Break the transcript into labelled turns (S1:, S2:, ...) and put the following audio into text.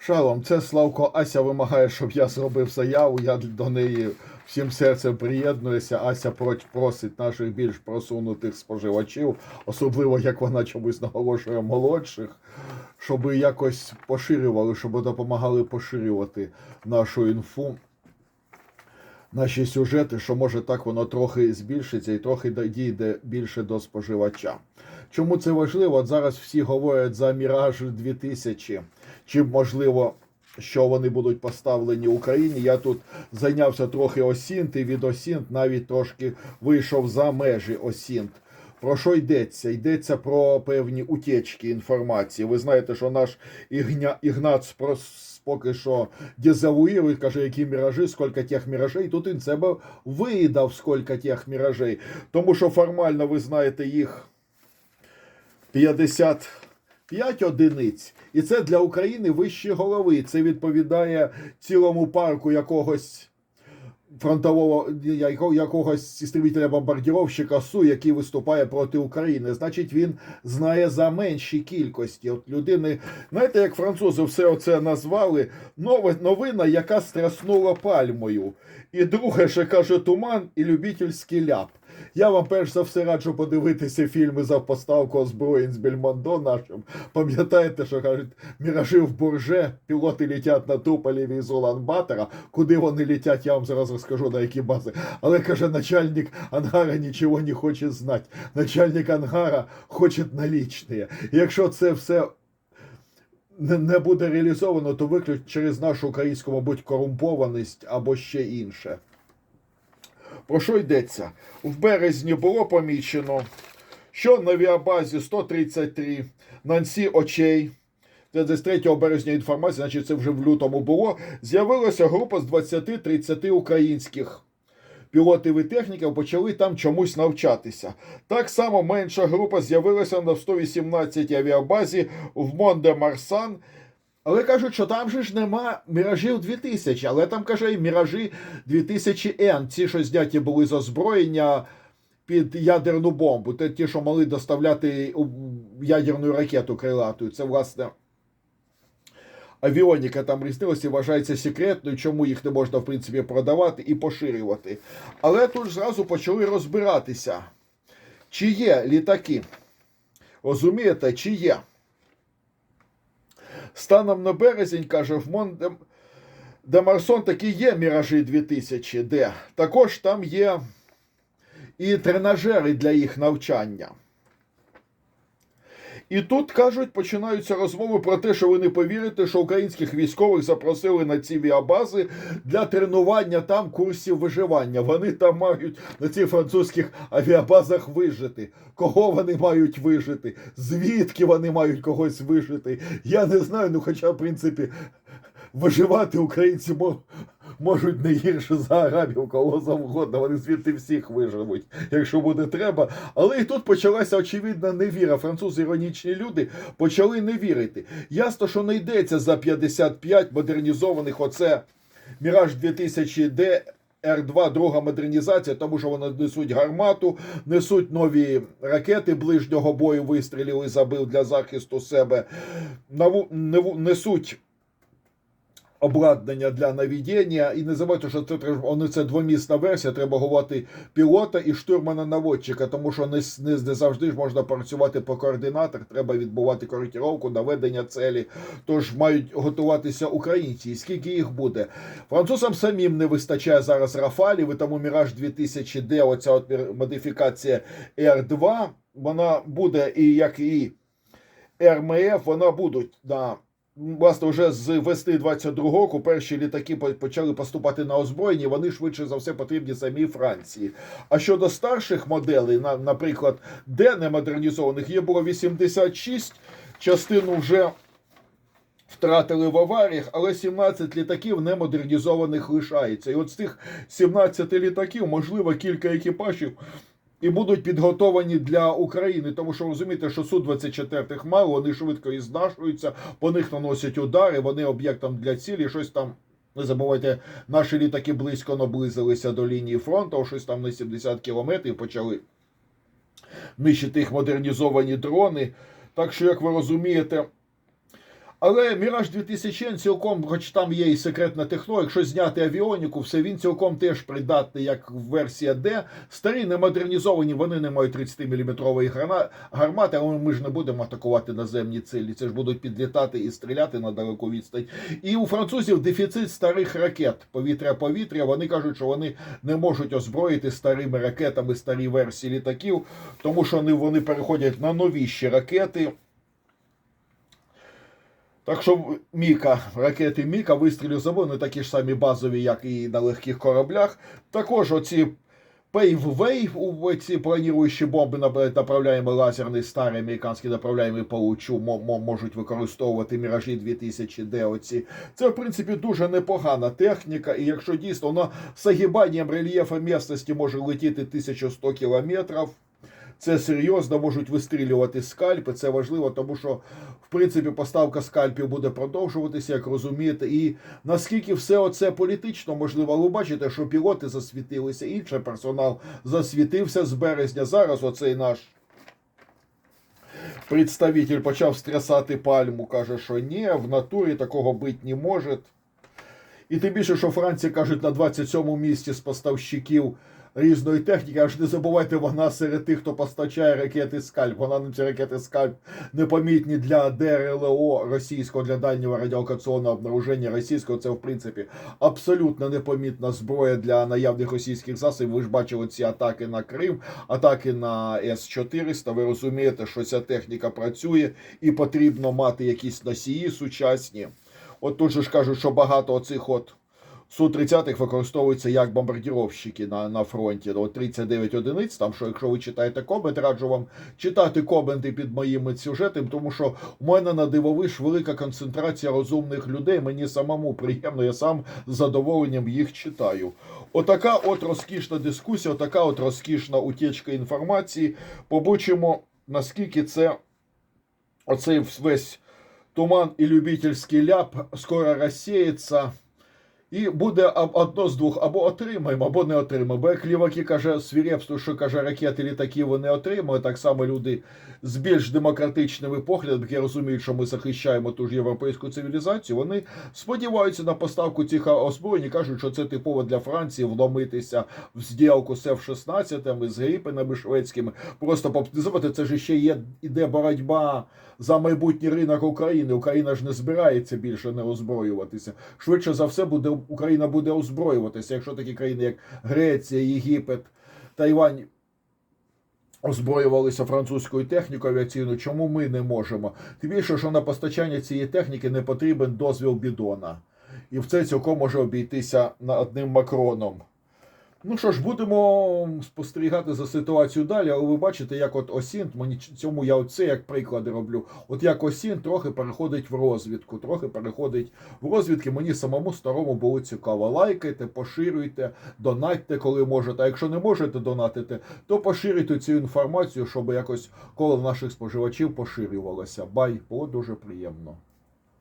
S1: Шалом, це Славко Ася вимагає, щоб я зробив заяву. Я до неї всім серцем приєднуюся. Ася просить наших більш просунутих споживачів, особливо як вона чомусь наголошує молодших, щоб якось поширювали, щоб допомагали поширювати нашу інфу. Наші сюжети, що може так воно трохи збільшиться і трохи дійде більше до споживача. Чому це важливо? От зараз всі говорять за Міраж 2000, чи можливо, що вони будуть поставлені Україні. Я тут зайнявся трохи осінт і від осінт навіть трошки вийшов за межі осінт. Про що йдеться? Йдеться про певні утечки інформації. Ви знаєте, що наш Ігня, прос- поки що дезавуїрує, каже, які міражі, скільки тих міражей. Тут він себе видав, скільки тих міражей. Тому що формально, ви знаєте, їх 55 одиниць. І це для України вищі голови. Це відповідає цілому парку якогось фронтового яко- якогось істребителя бомбардіровщика Су, який виступає проти України. Значить, він знає за менші кількості. От людини, знаєте, як французи все оце назвали новина, яка стряснула пальмою. І друге, ще каже туман і любительський ляп. Я вам перш за все раджу подивитися фільми за поставку озброєнь з Бельмондо нашим. Пам'ятаєте, що кажуть, міражі в бурже, пілоти літять на Туполєві із Улан-Батора. Куди вони літять, я вам зараз розкажу на які бази. Але каже, начальник ангара нічого не хоче знати. Начальник ангара хоче налічні. Якщо це все не буде реалізовано, то виключно через нашу українську, мабуть, корумпованість або ще інше. Про що йдеться? В березні було помічено, що на авіабазі 133 Нансі очей. Це десь 3 березня інформація, значить це вже в лютому було. З'явилася група з 20-30 українських пілотів і техніків почали там чомусь навчатися. Так само менша група з'явилася на 118 авіабазі в Монде Марсан. Але кажуть, що там же ж нема міражів 2000, але там каже і міражі 2000Н, ці, що зняті були з озброєння під ядерну бомбу. Це ті, що могли доставляти ядерну ракету крилату. Це, власне, авіоніка там різнилася і вважається секретною, чому їх не можна, в принципі, продавати і поширювати. Але тут зразу почали розбиратися, чи є літаки. Розумієте, чи є? Станом на березень, каже, в Монде Демарсон таки є Міражі 2000, де також там є і тренажери для їх навчання. І тут кажуть, починаються розмови про те, що ви не повірите, що українських військових запросили на ці віабази для тренування там курсів виживання. Вони там мають на цих французьких авіабазах вижити. Кого вони мають вижити? Звідки вони мають когось вижити? Я не знаю, ну хоча, в принципі, виживати українці можуть не гірше за арабів, кого завгодно. Вони звідти всіх виживуть, якщо буде треба. Але і тут почалася очевидна невіра. Французи іронічні люди почали не вірити. Ясно, що не йдеться за 55 модернізованих оце Міраж 2000 Д. Р2 друга модернізація, тому що вони несуть гармату, несуть нові ракети ближнього бою, вистрілів забив для захисту себе, несуть обладнання для наведення. І не забувайте, що це вони це двомісна версія. Треба говорити пілота і штурмана наводчика, тому що не, не, не завжди ж можна працювати по координатах. Треба відбувати коректировку, наведення цілі. Тож мають готуватися українці. І скільки їх буде? Французам самим не вистачає зараз Рафалів, і тому Міраж 2000 d оця от модифікація R2, вона буде і як і РМФ, вона будуть на власне вже з весни 22 року перші літаки почали поступати на озброєння. Вони швидше за все потрібні самій Франції. А щодо старших моделей, на, наприклад, де не модернізованих, є було 86, частину вже. Втратили в аваріях, але 17 літаків не модернізованих лишається. І от з тих 17 літаків, можливо, кілька екіпажів і будуть підготовані для України, тому що розумієте, що су 24 мало, вони швидко і знашуються, по них наносять удари, вони об'єктом для цілі, щось там. Не забувайте, наші літаки близько наблизилися до лінії фронту, щось там на 70 кілометрів почали нищити їх модернізовані дрони. Так що, як ви розумієте, Але Міраж 2000 цілком, хоч там є і секретна технологія, якщо зняти авіоніку, все він цілком теж придатний, як версія D. Старі не модернізовані, вони не мають 30-мм гармати, але ми ж не будемо атакувати наземні цілі. Це ж будуть підлітати і стріляти на далеку відстань. І у французів дефіцит старих ракет повітря-повітря. Вони кажуть, що вони не можуть озброїти старими ракетами старі версії літаків, тому що вони, вони переходять на новіші ракети. Так що Міка, ракети Міка, вистрілів за вони такі ж самі базові, як і на легких кораблях. Також оці у ці планіруючі бомби направляємо лазерний старий американський направляємо паучу, можуть використовувати міражі 2000 де оці. Це в принципі дуже непогана техніка, і якщо дійсно вона з загибанням рельєфа місцевості може летіти 1100 кілометрів. Це серйозно можуть вистрілювати скальпи. Це важливо, тому що в принципі поставка скальпів буде продовжуватися, як розумієте. І наскільки все оце політично можливо, ви бачите, що пілоти засвітилися, інший персонал засвітився з березня. Зараз оцей наш. Представитель почав стрясати пальму, каже, що ні, в натурі такого бути не може. І тим більше, що Франція кажуть на 27-му місці з поставщиків різної техніки. Аж не забувайте, вона серед тих, хто постачає ракети скальп. Вона на ці ракети скальп непомітні для ДРЛО російського для дальнього радіолокаційного обнаруження російського. Це в принципі абсолютно непомітна зброя для наявних російських засобів. Ви ж бачили ці атаки на Крим, атаки на С-400. Ви розумієте, що ця техніка працює і потрібно мати якісь носії сучасні. От тут же ж кажуть, що багато оцих от Су-30 використовуються як бомбардіровщики на на фронті. От 39 одиниць. Там що, якщо ви читаєте комент, раджу вам читати коменти під моїми сюжетами, тому що у мене на дивовиш велика концентрація розумних людей. Мені самому приємно, я сам з задоволенням їх читаю. Отака от розкішна дискусія, отака от розкішна утічка інформації. Побачимо, наскільки це оцей весь туман і любительський ляп скоро розсіється. І буде одно з двох, або отримаємо, або не отримаємо. Бо як ліваки каже свірепство, що каже ракети літаки вони отримують. Так само люди з більш демократичними поглядами, які розуміють, що ми захищаємо ту ж європейську цивілізацію. Вони сподіваються на поставку цих озброєнь і кажуть, що це типово для Франції вломитися в зділку з F-16 з гріпенами шведськими. Просто поптизувати, це ж ще є іде боротьба за майбутній ринок України. Україна ж не збирається більше не озброюватися. Швидше за все буде. Україна буде озброюватися, якщо такі країни, як Греція, Єгипет, Тайвань озброювалися французькою технікою авіаційною, чому ми не можемо? Тим більше, що на постачання цієї техніки не потрібен дозвіл бідона. І в це цілком може обійтися одним макроном. Ну що ж, будемо спостерігати за ситуацією далі, але ви бачите, як от Осін, мені цьому я оце як приклади роблю. От як Осін трохи переходить в розвідку, трохи переходить в розвідки. Мені самому старому було цікаво. Лайкайте, поширюйте, донатьте, коли можете. А якщо не можете донатити, то поширюйте цю інформацію, щоб якось коло наших споживачів поширювалося. Бай, було дуже приємно.